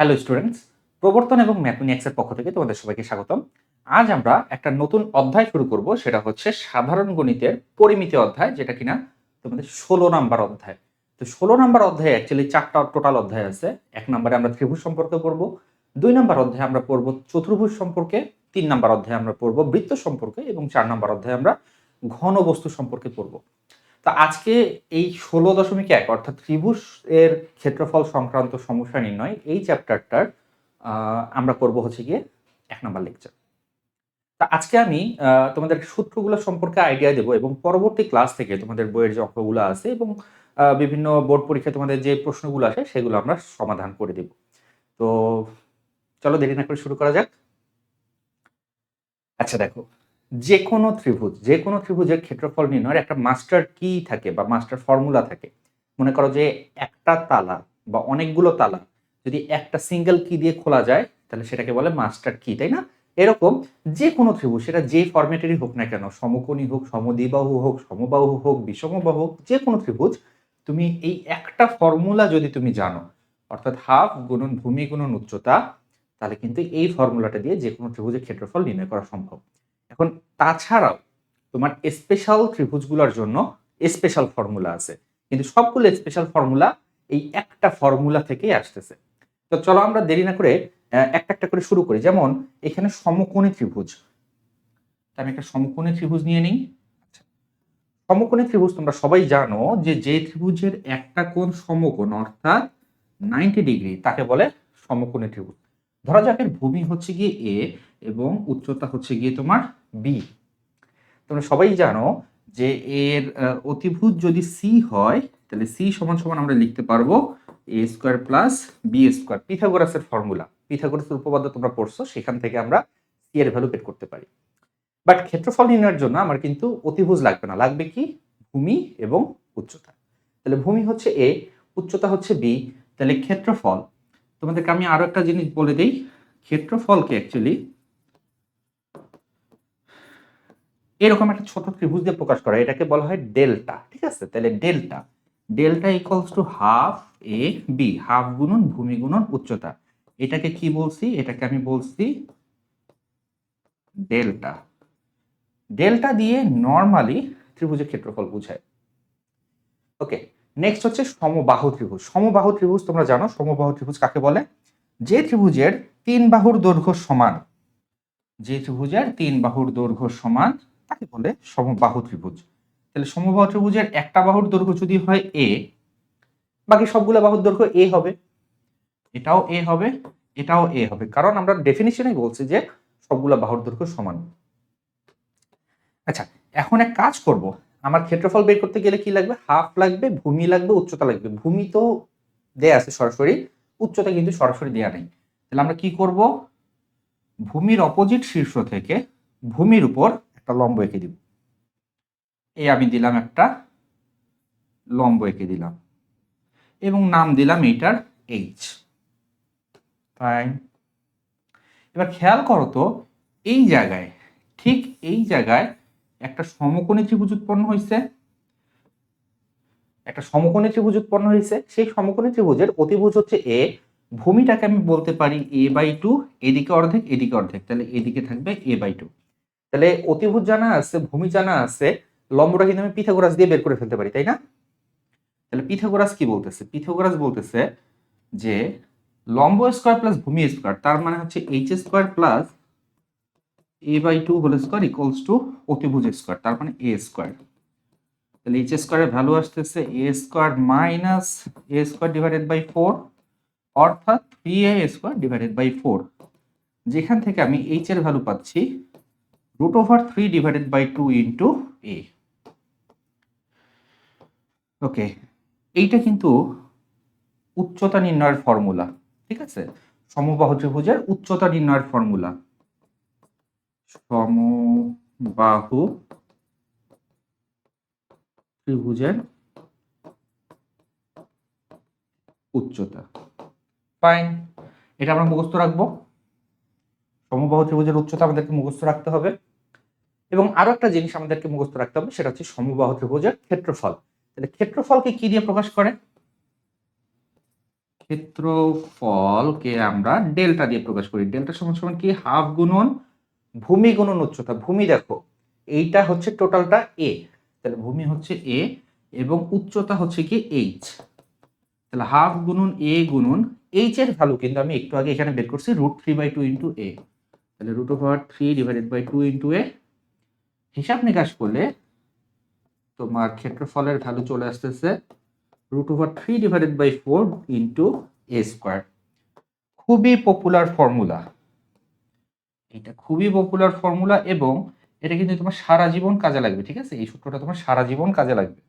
Hello students প্রবর্তন এবং ম্যাথমেটিক্সের পক্ষ থেকে তোমাদের সবাইকে স্বাগতম। আজ আমরা একটা নতুন অধ্যায় শুরু করব, সেটা হচ্ছে সাধারণ গণিতের পরিমিতি অধ্যায়, যেটা কিনা তোমাদের ষোলো নাম্বার অধ্যায়। তো ষোলো নাম্বার অধ্যায়ে অ্যাকচুয়ালি চারটা টোটাল অধ্যায় আছে। এক নম্বরে আমরা ত্রিভুজ সম্পর্কে পড়ব, দুই নাম্বার অধ্যায়ে আমরা পড়ব চতুর্ভুজ সম্পর্কে, তিন নম্বর অধ্যায়ে আমরা পড়ব বৃত্ত সম্পর্কে, এবং চার নাম্বার অধ্যায়ে আমরা ঘন বস্তু সম্পর্কে পড়ব। তো আজকে এই ষোলো দশমিক এক অর্থাৎ ত্রিভুজ এর ক্ষেত্রফল সংক্রান্ত সমস্যা নির্ণয় এই চ্যাপ্টারটার আমরা করব হচ্ছে গিয়ে এক নম্বর লেকচার তা আজকে আমি তোমাদের সূত্রগুলো সম্পর্কে আইডিয়া দেবো এবং পরবর্তী ক্লাস থেকে তোমাদের বইয়ের যে অঙ্কগুলো আছে এবং বিভিন্ন বোর্ড পরীক্ষায় তোমাদের যে প্রশ্নগুলো আসে সেগুলো আমরা সমাধান করে দেব। তো চলো দেরি না করে শুরু করা যাক। আচ্ছা দেখো যে কোনো ত্রিভুজ যে কোনো ত্রিভুজের ক্ষেত্রফল নির্ণয়ের একটা মাস্টার কি থাকে বা মাস্টার ফর্মুলা থাকে? মনে করো যে একটা তালা বা অনেকগুলো তালা, যদি একটা সিঙ্গেল কি দিয়ে খোলা যায়, তাহলে সেটাকে বলে মাস্টার কি, তাই না? এরকম যে কোনো ত্রিভুজ, সেটা যে ফরম্যাটেরই হোক না কেন, সমকোণী হোক, সমদ্বিবাহু হোক, সমবাহু হোক বিষমবাহু হোক যে কোনো ত্রিভুজ, তুমি এই একটা ফর্মুলা যদি তুমি জানো, অর্থাৎ হাফ গুণন ভূমি গুণন উচ্চতা, তাহলে কিন্তু এই ফর্মুলাটা দিয়ে যে কোনো ত্রিভুজের ক্ষেত্রফল নির্ণয় করা সম্ভব। এখন তাছাড়াও তোমার স্পেশাল ত্রিভুজগুলোর জন্য স্পেশাল ফর্মুলা আছে। কিন্তু সবগুলো স্পেশাল ফর্মুলা এই একটা ফর্মুলা থেকেই আসতেছে। তো চলো আমরা দেরি না করে একটা একটা করে শুরু করি। যেমন এখানে সমকোণী ত্রিভুজ। আমি একটা সমকোণী ত্রিভুজ নিয়ে নিই। আচ্ছা, সমকোণী ত্রিভুজ তোমরা সবাই জানো যে যে ত্রিভুজের একটা কোণ সমকোণ অর্থাৎ নাইনটি ডিগ্রি তাকে বলে সমকোণী ত্রিভুজ। ধরা যাক এর ভূমি হচ্ছে গিয়ে এ এবং উচ্চতা হচ্ছে গিয়ে তোমার বি তোমরা সবাই জানো যে এর আহ, অতিভুজ যদি সি হয় তাহলে সি সমান সমান আমরা লিখতে পারব A square plus B square পিথাগোরাসের formula পিথাগোরাসের উপপাদ্য তোমরা পড়ছো সেখান থেকে আমরা সি এর ভ্যালু বের করতে পারি। বাট ক্ষেত্রফল নির্ণয়ের জন্য আমার কিন্তু অতিভুজ লাগবে না। লাগবে কি? ভূমি এবং উচ্চতা। তাহলে ভূমি হচ্ছে এ উচ্চতা হচ্ছে বি তাহলে ক্ষেত্রফল তোমাদেরকে আমি আরও একটা জিনিস বলে দিই। ক্ষেত্রফলকে অ্যাকচুয়ালি এরকম একটা ছোট ত্রিভুজ দিয়ে প্রকাশ করা, এটাকে বলা হয় ডেল্টা, ঠিক আছে? তাহলে delta delta equals to half A B half গুণন ভূমি গুণন উচ্চতা। এটাকে কি বলছি? এটাকে আমি বলছি ডেল্টা। ডেল্টা দিয়ে নর্মালি ত্রিভুজের ক্ষেত্রফল বোঝায়। ওকে নেক্সট হচ্ছে সমবাহু ত্রিভুজ। সমবাহু ত্রিভুজ তোমরা জানো, সমবাহু ত্রিভুজ কাকে বলে? যে ত্রিভুজের তিন বাহুর দৈর্ঘ্য সমান, যে ত্রিভুজের তিন বাহুর দৈর্ঘ্য সমান, তাকে বলে সমবাহু ত্রিভুজ। তাহলে সমবাহু ত্রিভুজের একটা বাহুর দৈর্ঘ্য যদি হয় এ বাকি সবগুলো বাহুর দৈর্ঘ্য এ হবে। এটাও এ হবে, এটাও এ হবে। কারণ আমরা ডেফিনিশনেই বলছি যে সবগুলো বাহুর দৈর্ঘ্য সমান। আচ্ছা এখন এক কাজ করব। আমার ক্ষেত্রফল বের করতে গেলে কি লাগবে? হাফ লাগবে, ভূমি লাগবে, উচ্চতা লাগবে। ভূমি তো দেয়া আছে সরাসরি, উচ্চতা কিন্তু সরাসরি দেয়া নেই। তাহলে আমরা কি করব? ভূমির অপোজিট শীর্ষ থেকে ভূমির উপর একটা লম্ব এঁকে দিব। এই আমি দিলাম একটা লম্ব এঁকে দিলাম। এবং নাম দিলাম এইটার এইচ ফাইন এবার খেয়াল করো তো, এই জায়গায়, ঠিক এই জায়গায় একটা সমকোণী ত্রিভুজ উৎপন্ন হয়েছে। একটা সমকোণী ত্রিভুজ উৎপন্ন হয়েছে। সেই সমকোণী ত্রিভুজের অতিভুজ হচ্ছে এ ভূমিটাকে আমি বলতে পারি এ বাই টু এদিকে অর্ধেক এদিকে অর্ধেক। তাহলে এদিকে থাকবে এ বাই টু তাহলে অতিভুজ জানা আছে, ভূমি জানা আছে লম্বটা কিন্তু আমি পিথাগোরাস দিয়ে বের করে ফেলতে পারি, তাই না? তাহলে পিথাগোরাস কি বলতেছে? পিথাগোরাস বলতেছে যে লম্ব স্কোয়ার প্লাস ভূমি স্কোয়ার তার মানে হচ্ছে H square plus A by two whole square equals to অতিভুজ স্কোয়ার তার মানে এ স্কোয়ার তাহলে এইচ স্কোয়ারের ভ্যালু আসতেছে A square minus A square divided by four অর্থাৎ three A square divided by four যেখান থেকে আমি এইচ এর ভ্যালু পাচ্ছি root over three divided by two into A okay এইটা কিন্তু উচ্চতা নির্ণয়ের ফর্মুলা ঠিক আছে? সমবাহু ত্রিভুজের উচ্চতা নির্ণয়ের ফর্মুলা সমবাহু ত্রিভুজের উচ্চতা। ফাইন এটা আমরা মুখস্থ রাখব। সমবাহু ত্রিভুজের উচ্চতা আমাদেরকে মুখস্থ রাখতে হবে। এবং আরও একটা জিনিস আমাদেরকে মুখস্থ রাখতে হবে, সেটা হচ্ছে সমবাহু ত্রিভুজের ক্ষেত্রফল। তাহলে ক্ষেত্রফলকে কি দিয়ে প্রকাশ করে? ক্ষেত্রফলকে আমরা ডেল্টা দিয়ে প্রকাশ করি। ডেল্টা সমান সমান কি? হাফ গুণন ভূমি গুণন উচ্চতা ভূমি দেখো, এইটা হচ্ছে টোটালটা এ তাহলে ভূমি হচ্ছে এ এবং উচ্চতা হচ্ছে কি এইচ তাহলে হাফ গুণন এ গুণন এইচ এর ভ্যালু কিন্তু আমি একটু আগে এখানে বের করছি root three by two into A তাহলে root over three divided by two into A হিসাব নিকাশ করলে তোমার ক্ষেত্রফলের ভ্যালু চলে আসতেছে root over three divided by four into A square খুবই পপুলার ফর্মুলা এটা খুবই পপুলার ফর্মুলা এবং এটা কিন্তু তোমার সারা জীবন কাজে লাগবে, ঠিক আছে? এই সূত্রটা তোমার সারা জীবন কাজে লাগবে।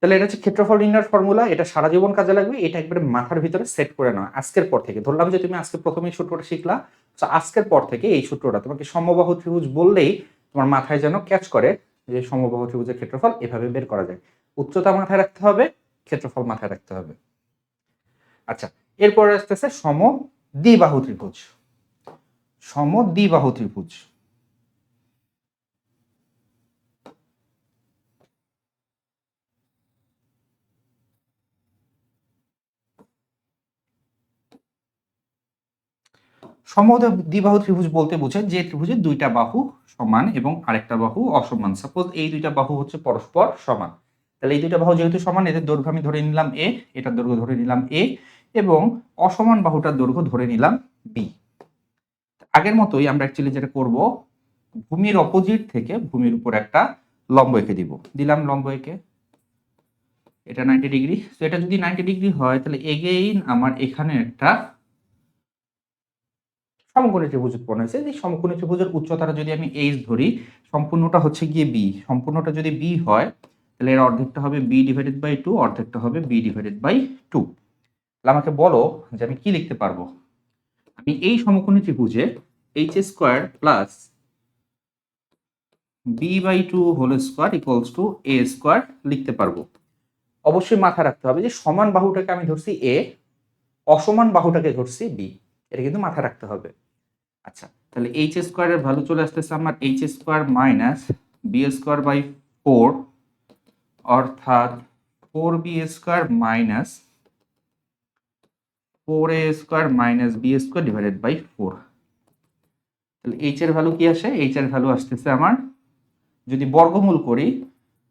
তাহলে এটা হচ্ছে ক্ষেত্রফল নির্ণয়ের ফর্মুলা এটা সারা জীবন কাজে লাগবে, এটা একবারে মাথার ভিতরে সেট করে নাও, আজকের পর থেকে। ধরলাম যে তুমি আজকে প্রথমে এই সূত্রটা শিখলা আজকের পর থেকে এই সূত্রটা তোমাকে সমবাহু ত্রিভুজ বললেই তোমার মাথায় যেন ক্যাচ করে যে সমবাহু ত্রিভুজের ক্ষেত্রফল এভাবে বের করা যায়। উচ্চতা মাথায় রাখতে হবে, ক্ষেত্রফল মাথায় রাখতে হবে। আচ্ছা এরপর আসতেছে সম দ্বিবাহু ত্রিভুজ। সম দ্বিবাহু ত্রিভুজ। সমদ্বিবাহু ত্রিভুজ বলতে বোঝায় যে ত্রিভুজের দুইটা বাহু সমান এবং আরেকটা বাহু অসমান। সাপোজ এই দুইটা বাহু হচ্ছে পরস্পর সমান। তাহলে এই দুইটা বাহু যেহেতু সমান, এদের দৈর্ঘ্য আমি ধরে নিলাম এ এটার দৈর্ঘ্য ধরে নিলাম এ এবং অসমান বাহুটার দৈর্ঘ্য ধরে নিলাম বি আগের মতোই আমরা অ্যাকচুয়ালি যেটা করব, ভূমির অপোজিট থেকে ভূমির উপর একটা লম্ব এঁকে দিব। দিলাম লম্ব এঁকে। এটা নাইনটি ডিগ্রি তো এটা যদি নাইনটি ডিগ্রি হয়, তাহলে এগেইন আমার এখানে একটা সমকোণী ত্রিভুজ উৎপন্ন হয়েছে। যে সমকোণী ত্রিভুজের উচ্চতাটা যদি আমি এইচ ধরি, সম্পূর্ণটা হচ্ছে গিয়ে বি সম্পূর্ণটা যদি বি হয়, তাহলে এর অর্ধেকটা হবে বি ডিভাইডেড বাই টু অর্ধেকটা হবে বি ডিভাইডেড বাই টু তাহলে আমাকে বলো যে আমি কি লিখতে পারব? আমি এই সমকোণী ত্রিভুজে H square plus B by two whole square equals to A square লিখতে পারব। অবশ্যই মাথায় রাখতে হবে যে সমান বাহুটাকে আমি ধরছি এ অসমান বাহুটাকে ধরছি বি এটা কিন্তু মাথায় রাখতে হবে। আচ্ছা তাহলে এইচ স্কোয়ারের ভ্যালু চলে আসতেছে আমার H square minus B square by four অর্থাৎ four B square minus four A square minus B square divided by four তাহলে এইচ এর ভ্যালু কি আসে? এইচ এর ভ্যালু আসতেছে আমার, যদি বর্গমূল করি,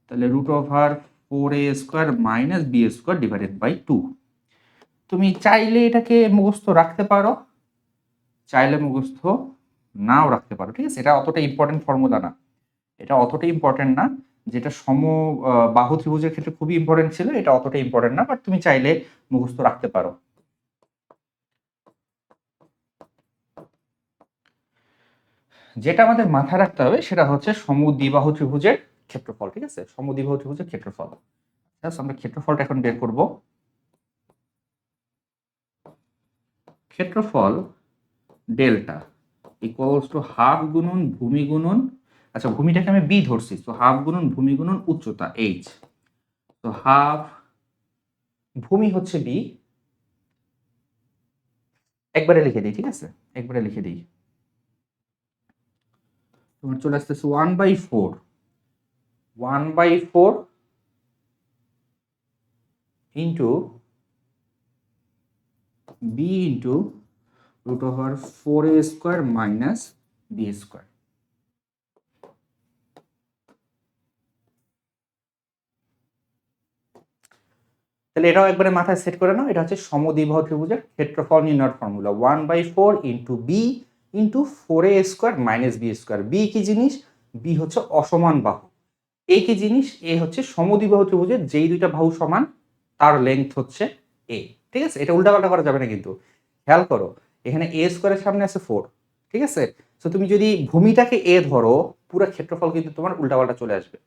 তাহলে root over four A square minus B square divided by two তুমি চাইলে এটাকে মুখস্থ রাখতে পারো। চাইলে মুখস্থ নাও রাখতে পারো, ঠিক আছে? এটা অতটা ইম্পর্টেন্ট ফর্মুলা না। এটা অতটা ইম্পর্টেন্ট না, যেটা সম বাহু ত্রিভুজের ক্ষেত্রে খুবই ইম্পর্টেন্ট ছিল, এটা অতটা ইম্পর্টেন্ট না বাট তুমি চাইলে মুখস্থ রাখতে পারো। যেটা আমাদের মাথায় রাখতে হবে, সেটা হচ্ছে সমদ্বিবাহু ত্রিভুজের ক্ষেত্রফল, ঠিক আছে? সমদ্বিবাহু ত্রিভুজের ক্ষেত্রফল। আমরা ক্ষেত্রফলটা এখন বের করব। ক্ষেত্রফল ডেল্টা ইকুয়ালস টু হাফ গুণন ভূমি গুণন আচ্ছা ভূমিটাকে আমি বি ধরছি তো হাফ গুণন ভূমি গুণন উচ্চতা এইচ তো হাফ ভূমি হচ্ছে বি একবারে লিখে দিই, ঠিক আছে? একবারে লিখে দিই। তোমার চলে আসতেছে one by four one by four into B into root over four A square minus B square তাহলে এটাও একবারে মাথায় সেট করে নাও, এটা হচ্ছে সমদ্বিবাহু ত্রিভুজের ক্ষেত্রফল নির্ণয়ের formula one by four into B into four A square minus B square B কি জিনিস? বি হচ্ছে অসমান বাহু। এ কি জিনিস? এ হচ্ছে সমদ্বিবাহু ত্রিভুজের যেই দুইটা বাহু সমান, তার লেন্থ হচ্ছে এ ঠিক আছে? এটা উল্টাপাল্টা করা যাবে না কিন্তু। খেয়াল করো এখানে এ স্কোয়ারের সামনে আছে ফোর ঠিক আছে? তো তুমি যদি ভূমিটাকে এ ধরো, পুরো ক্ষেত্রফল কিন্তু তোমার উল্টাপাল্টা চলে আসবে।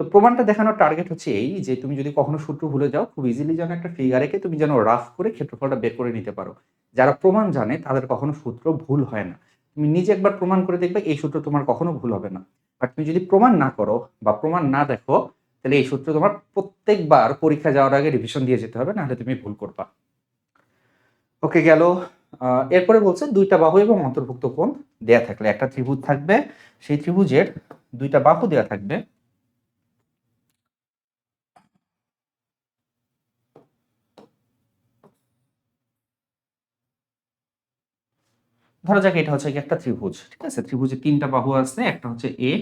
তো প্রমাণটা দেখানোর টার্গেট হচ্ছে এই যে, তুমি যদি কখনো সূত্র ভুলে যাও, খুব ইজিলি যেন একটা ফিগার এঁকে তুমি যেন রাফ করে ক্ষেত্রফলটা বের করে নিতে পারো। যারা প্রমাণ জানে, তাদের কখনো সূত্র ভুল হয় না। তুমি নিজে একবার প্রমাণ করে দেখবে, এই সূত্র তোমার কখনো ভুল হবে না। বাট তুমি যদি প্রমাণ না করো বা প্রমাণ না দেখো, তাহলে এই সূত্র তোমার প্রত্যেকবার পরীক্ষা যাওয়ার আগে রিভিশন দিয়ে যেতে হবে, নাহলে তুমি ভুল করবা। ওকে গেল। এরপরে বলছে দুইটা বাহু এবং অন্তর্ভুক্ত কোণ দেয়া থাকলে, একটা ত্রিভুজ থাকবে, সেই ত্রিভুজের দুইটা বাহু দেয়া থাকবে। ধরা যাক এটা হচ্ছে একটা ত্রিভুজ, ঠিক আছে? ত্রিভুজে তিনটা বাহু আছে, একটা হচ্ছে এ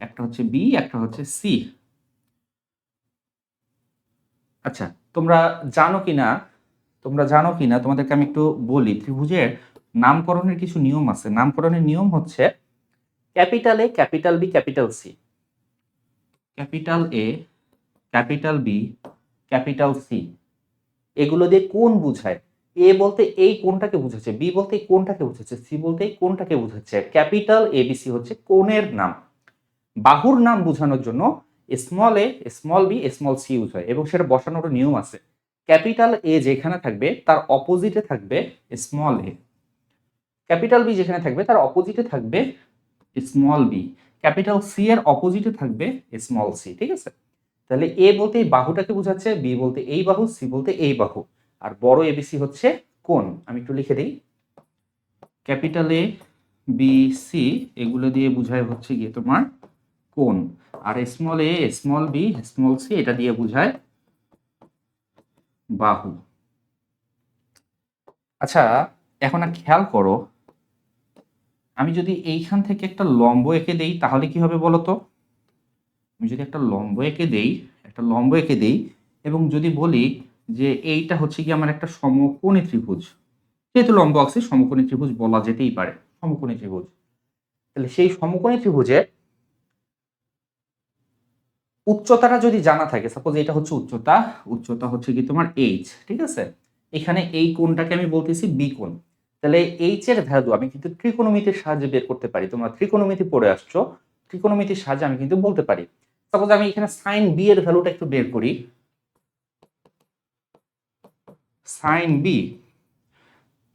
একটা হচ্ছে বি একটা হচ্ছে সি আচ্ছা তোমরা জানো কি না তোমরা জানো কি না তোমাদেরকে আমি একটু বলি, ত্রিভুজের নামকরণের কিছু নিয়ম আছে। নামকরণের নিয়ম হচ্ছে capital A capital B, capital C. Capital A, capital B, capital C. এগুলো দিয়ে কোন বুঝায়? এ বলতে এই কোনটাকে বুঝাচ্ছে, বি বলতে এই কোনটাকে বুঝাচ্ছে, সি বলতে এই কোনটাকে বুঝাচ্ছে। ক্যাপিটাল এ বি সি হচ্ছে কোণের নাম। বাহুর নাম বোঝানোর জন্য small A small B small C use হয় এবং সেটা বসানোর নিয়ম আছে। ক্যাপিটাল এ যেখানে থাকবে, তার অপোজিটে থাকবে স্মল এ ক্যাপিটাল বি যেখানে থাকবে, তার অপোজিটে থাকবে স্মল বি ক্যাপিটাল সি এর অপোজিটে থাকবে স্মল সি ঠিক আছে? তাহলে এ বলতে এই বাহুটাকে বোঝাচ্ছে বি বলতে এই বাহু সি বলতে এই বাহু। আর বড় এবিসি হচ্ছে কোন আমি একটু লিখে দিই। ক্যাপিটাল এ বি সি এগুলো দিয়ে বোঝায় হচ্ছে গিয়ে তোমার কোন আর small A small B small C এটা দিয়ে বোঝায় বাহু। আচ্ছা এখন আর খেয়াল করো, আমি যদি এইখান থেকে একটা লম্ব এঁকে দেই, তাহলে কি হবে বলো তো আমি যদি একটা লম্ব এঁকে দেই, একটা লম্ব এঁকে দেই, এবং যদি বলি যে এইটা হচ্ছে কি আমার একটা সমকোণী ত্রিভুজ, যেহেতু লম্ব আছে সমকোণী ত্রিভুজ বলা যেতেই পারে, সমকোণী ত্রিভুজ। তাহলে সেই সমকোণী ত্রিভুজে উচ্চতাটা যদি জানা থাকে সাপোজ এটা হচ্ছে উচ্চতা উচ্চতা হচ্ছে কি তোমার এইচ ঠিক আছে? এখানে এই কোণটাকে আমি বলতেছি বি কোণ। তাহলে এইচ এর ভ্যালু আমি কিন্তু ত্রিকোণমিতির সাহায্যে বের করতে পারি। তোমরা ত্রিকোণমিতি পড়ে আসছো ত্রিকোণমিতির সাহায্যে আমি কিন্তু বলতে পারি। সাপোজ আমি এখানে সাইন বি এর ভ্যালুটা একটু বের করি। সাইন বি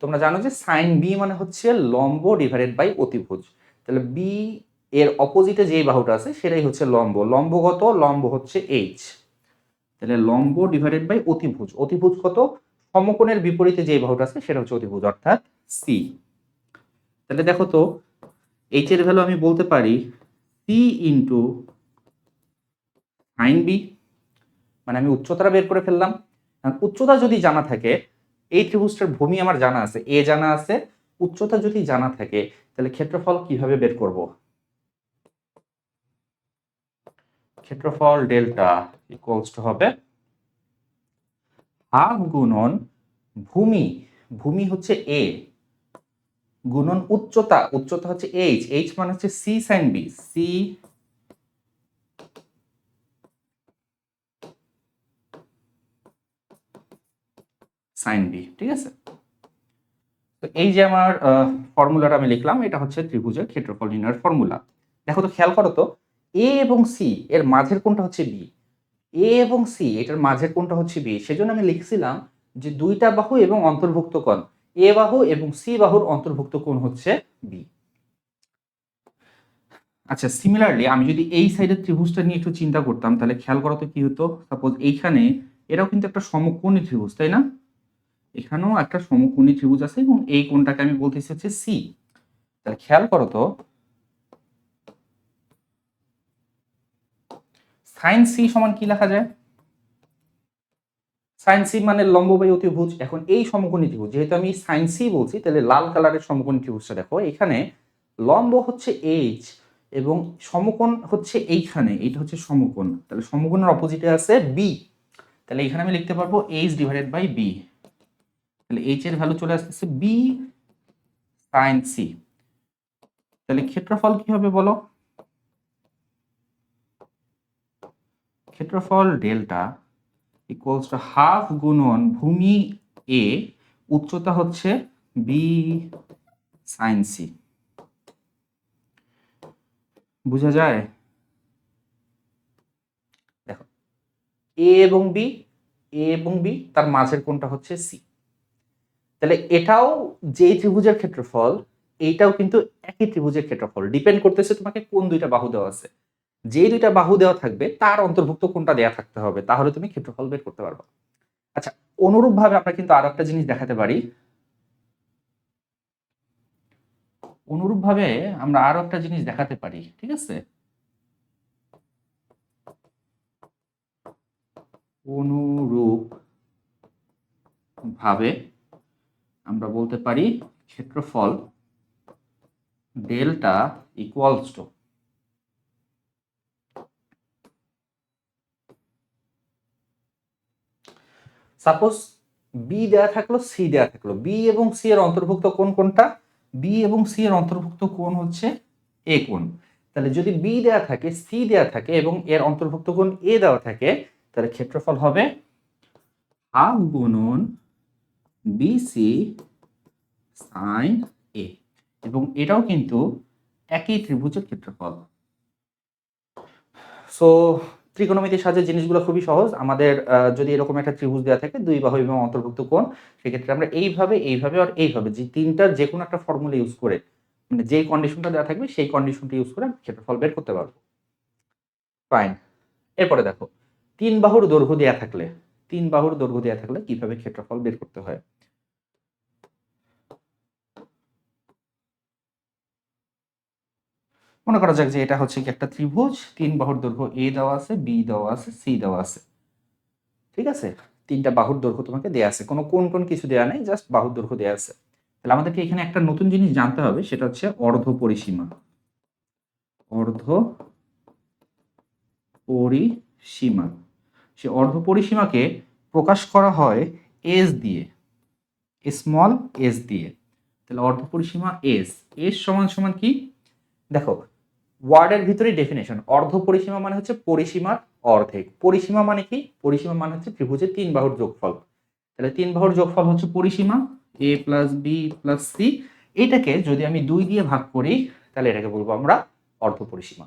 তোমরা জানো যে সাইন বি মানে হচ্ছে লম্ব ডিভাইডেড বাই অতিভুজ। তাহলে বি এর অপোজিটে যে বাহুটা আছে, সেটাই হচ্ছে লম্ব। লম্ব কত লম্ব হচ্ছে এইচ তাহলে লম্ব ডিভাইডেড বাই অতিভুজ। অতিভুজ কত? সমকোণের বিপরীতে যে বাহুটা আছে, সেটা হচ্ছে অতিভুজ, অর্থাৎ সি তাহলে দেখো তো এইচ এর ভ্যালু আমি বলতে পারি সি ইন্টু সাইন বি মানে আমি উচ্চতাটা বের করে ফেললাম। উচ্চতা যদি জানা থাকে, এই ত্রিভুজটার ভূমি আমার জানা আছে এ জানা আছে, উচ্চতা যদি জানা থাকে, তাহলে ক্ষেত্রফল কীভাবে বের করব? ক্ষেত্রফল ডেল্টা ইকুয়ালস টু হবে হাফ গুণন ভূমি। ভূমি হচ্ছে এ গুণন উচ্চতা। উচ্চতা হচ্ছে এইচ এইচ মানে হচ্ছে C sine B C sine B ঠিক আছে? তো এই যে আমার ফর্মুলাটা আমি লিখলাম, এটা হচ্ছে ত্রিভুজের ক্ষেত্রফল নির্ণয়ের ফর্মুলা দেখো তো, খেয়াল করো তো এ এবং সি এর মাঝের কোনটা হচ্ছে বি এ এবং সি এটার মাঝের কোনটা হচ্ছে বি সেজন্য আমি লিখছিলাম যে দুইটা বাহু এবং অন্তর্ভুক্ত কোণ। এ বাহু এবং সি বাহুর অন্তর্ভুক্ত কোণ হচ্ছে বি আচ্ছা সিমিলারলি আমি যদি এই সাইডের ত্রিভুজটা নিয়ে একটু চিন্তা করতাম, তাহলে খেয়াল করো তো কি হতো? সাপোজ এইখানে এটাও কিন্তু একটা সমকোণী ত্রিভুজ, তাই না? এখানেও একটা সমকোণী ত্রিভুজ আছে এবং এই কোণটাকে আমি বলতেছি হচ্ছে সি তাহলে খেয়াল করো তো সাইন সি সমান কি লেখা যায়? সাইন সি মানে লম্ব বাই অতিভুজ। এখন এই সমকোণী ত্রিভুজ, যেহেতু আমি সাইন সি বলছি, তাহলে লাল কালারের সমকোণী ত্রিভুজটা দেখো। এখানে লম্ব হচ্ছে এইচ এবং সমকোণ হচ্ছে এইখানে। এইটা হচ্ছে সমকোণ। তাহলে সমকোণের অপোজিটে আছে বি তাহলে এখানে আমি লিখতে পারব এইচ ডিভাইডেড বাই বি তাহলে এইচ এর ভ্যালু চলে আসতেছে বি সাইন সি তাহলে ক্ষেত্রফল কি হবে বলো? ক্ষেত্রফল ডেল্টা ইকুয়ালস টু হাফ গুণন ভূমি এ উচ্চতা হচ্ছে বি সাইন সি বুঝা যায়? দেখো এ এবং বি এ এবং বি তার মাঝের কোনটা হচ্ছে সি তাহলে এটাও যেই ত্রিভুজের ক্ষেত্রফল, এইটাও কিন্তু একই ত্রিভুজের ক্ষেত্রফল। ডিপেন্ড করতেছে তোমাকে কোন দুইটা বাহু দেওয়া আছে। যে দুইটা বাহু দেওয়া থাকবে, তার অন্তর্ভুক্ত কোনটা দেওয়া থাকতে হবে, তাহলে তুমি ক্ষেত্রফল বের করতে পারবে। আচ্ছা অনুরূপভাবে আমরা কিন্তু আরও একটা জিনিস দেখাতে পারি। অনুরূপভাবে আমরা আরও একটা জিনিস দেখাতে পারি, ঠিক আছে? অনুরূপ ভাবে আমরা বলতে পারি ক্ষেত্রফল delta equals to suppose B দেয়া থাকল সি দেয়া থাকল। বি এবং সি এর অন্তর্ভুক্ত কোন কোনটা? বি এবং সি এর অন্তর্ভুক্ত কোন হচ্ছে এ কোন তাহলে যদি বি দেয়া থাকে সি দেয়া থাকে এবং এর অন্তর্ভুক্ত কোন এ দেওয়া থাকে, তাহলে ক্ষেত্রফল হবে হাফ গুণন বিসি সাইন এ এবং এটাও কিন্তু একই ত্রিভুজের ক্ষেত্রফল। সো ত্রিকোণমিতির সাহায্যে জিনিসগুলো খুবই সহজ। আমাদের যদি এরকম একটা ত্রিভুজ দেওয়া থাকে, দুই বাহু এবং অন্তর্ভুক্ত কোণ, সেক্ষেত্রে আমরা এইভাবে এইভাবে আর এইভাবে যে তিনটার যে কোনো একটা ফর্মুলা ইউজ করে মানে যে কন্ডিশনটা দেওয়া থাকবে, সেই কন্ডিশনটা ইউজ করে ক্ষেত্রফল বের করতে পারব। ফাইন এরপরে দেখো, তিন বাহুর দৈর্ঘ্য দেওয়া থাকলে, তিন বাহুর দৈর্ঘ্য দেওয়া থাকলে কীভাবে ক্ষেত্রফল বের করতে হয়? মনে করা যাক যে এটা হচ্ছে কি একটা ত্রিভুজ, তিন বাহুর দৈর্ঘ্য এ দেওয়া আছে বি দেওয়া আছে সি দেওয়া আছে। ঠিক আছে? তিনটা বাহুর দৈর্ঘ্য তোমাকে দেওয়া আছে। কোনো কোন কোন কিছু দেওয়া নেই জাস্ট বাহুর দৈর্ঘ্য দেওয়া আছে। তাহলে আমাদেরকে এখানে একটা নতুন জিনিস জানতে হবে, সেটা হচ্ছে অর্ধ পরিসীমা। অর্ধ পরিসীমা। সে অর্ধ পরিসীমাকে প্রকাশ করা হয় এস দিয়ে। স্মল এস দিয়ে। তাহলে অর্ধ পরিসীমা এস এস সমান সমান কি? দেখো ওয়ার্ডের ভিতরে ডেফিনেশন অর্ধ পরিসীমা মানে হচ্ছে পরিসীমার অর্ধেক। পরিসীমা মানে কি? পরিসীমা মানে হচ্ছে ত্রিভুজের তিন বাহুর যোগফল। তাহলে তিন বাহুর যোগফল হচ্ছে পরিসীমা A plus B plus C এটাকে যদি আমি দুই দিয়ে ভাগ করি, তাহলে এটাকে বলব আমরা অর্ধ পরিসীমা।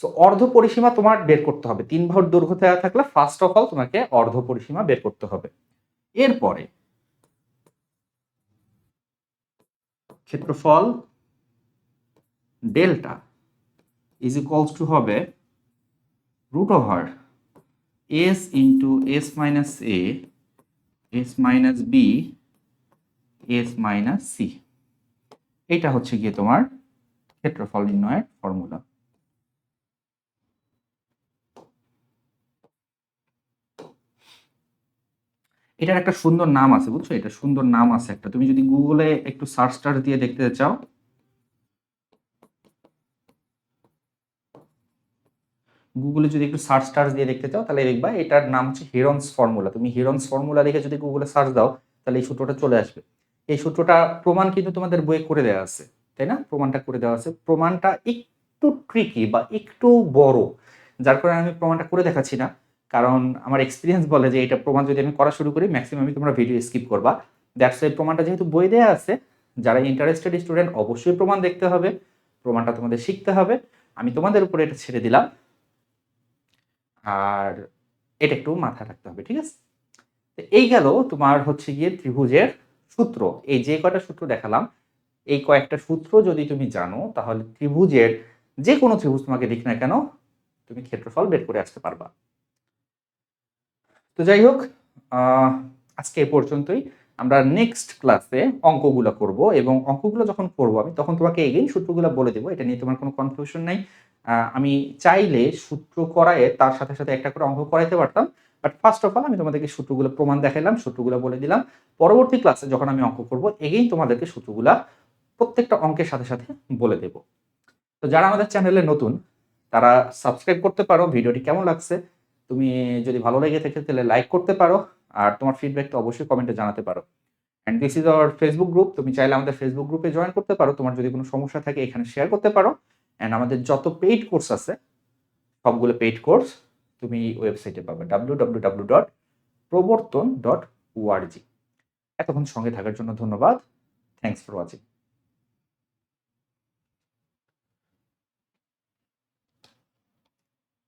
সো অর্ধ পরিসীমা তোমার বের করতে হবে। তিন বাহুর দৈর্ঘ্য দেওয়া থাকলে ফার্স্ট অফ অল তোমাকে অর্ধ পরিসীমা বের করতে হবে। এরপরে ক্ষেত্রফল ডেল্টা ইজ ইকুয়ালস টু হবে root over S into S minus A S minus B S minus C এটা হচ্ছে গিয়ে তোমার ক্ষেত্রফল নির্ণয়ের ফর্মুলা এটার একটা সুন্দর নাম আছে, বুঝছ? এটা সুন্দর নাম আছে একটা। তুমি যদি গুগলে একটু সার্চ টার্চ দিয়ে দেখতে চাও গুগলে যদি একটু সার্চ টার্চ দিয়ে দেখতে চাও, তাহলে দেখবা এটার নাম হচ্ছে হিরন্স ফর্মুলা তুমি হিরন্স ফর্মুলা লিখে যদি গুগলে সার্চ দাও, তাহলে এই সূত্রটা চলে আসবে। এই সূত্রটা প্রমাণ কিন্তু তোমাদের বইয়ে করে দেওয়া আছে, তাই না? প্রমাণটা করে দেওয়া আছে। প্রমাণটা একটু ট্রিকি বা একটু বড়, যার কারণে আমি প্রমাণটা করে দেখাচ্ছি না। কারণ আমার এক্সপিরিয়েন্স বলে যে এটা প্রমাণ যদি আমি করা শুরু করি ম্যাক্সিমামই তোমরা ভিডিও স্কিপ করবা। দ্যাটস এই প্রমাণটা যেহেতু বই দেওয়া আছে, যারা ইন্টারেস্টেড স্টুডেন্ট অবশ্যই প্রমাণ দেখতে হবে, প্রমাণটা তোমাদের শিখতে হবে। আমি তোমাদের উপরে এটা ছেড়ে দিলাম। আর এটা একটু মাথায় রাখতে হবে, ঠিক আছে? তো এই গেল তোমার হচ্ছে গিয়ে ত্রিভুজের সূত্র। এই যে কয়টা সূত্র দেখালাম, এই কয়েকটা সূত্র যদি তুমি জানো, তাহলে ত্রিভুজের যে কোনো ত্রিভুজ তোমাকে দিক না কেন, তুমি ক্ষেত্রফল বের করে আসতে পারবা। তো যাই হোক আজকে এ পর্যন্তই। আমরা নেক্সট ক্লাসে অঙ্কগুলো করব এবং অঙ্কগুলো যখন করব আমি, তখন তোমাকে এগেইন সূত্রগুলো বলে দেবো। এটা নিয়ে তোমার কোনো কনফিউশন নাই। আমি চাইলে সূত্র করায়ে তার সাথে সাথে একটা করে অঙ্ক করাইতে পারতাম। বাট ফার্স্ট অফ অল আমি তোমাদেরকে সূত্রগুলো প্রমাণ দেখালাম সূত্রগুলো বলে দিলাম। পরবর্তী ক্লাসে যখন আমি অঙ্ক করব এগেই তোমাদেরকে সূত্রগুলা প্রত্যেকটা অঙ্কের সাথে সাথে বলে দেব। তো যারা আমাদের চ্যানেলে নতুন, তারা সাবস্ক্রাইব করতে পারো, ভিডিওটি কেমন লাগছে? তুমি যদি ভালো লেগে থাকে, তাহলে লাইক করতে পারো। আর তোমার ফিডব্যাকটা অবশ্যই কমেন্টে জানাতে পারো। And this is our Facebook group তুমি চাইলে আমাদের ফেসবুক গ্রুপে জয়েন করতে পারো। তোমার যদি কোনো সমস্যা থাকে, এখানে শেয়ার করতে পারো। অ্যান্ড আমাদের যত পেইড কোর্স আছে, সবগুলো পেইড কোর্স তুমি ওয়েবসাইটে পাবে W W W dot Prabartan dot org এতক্ষণ সঙ্গে থাকার জন্য ধন্যবাদ। Thanks for watching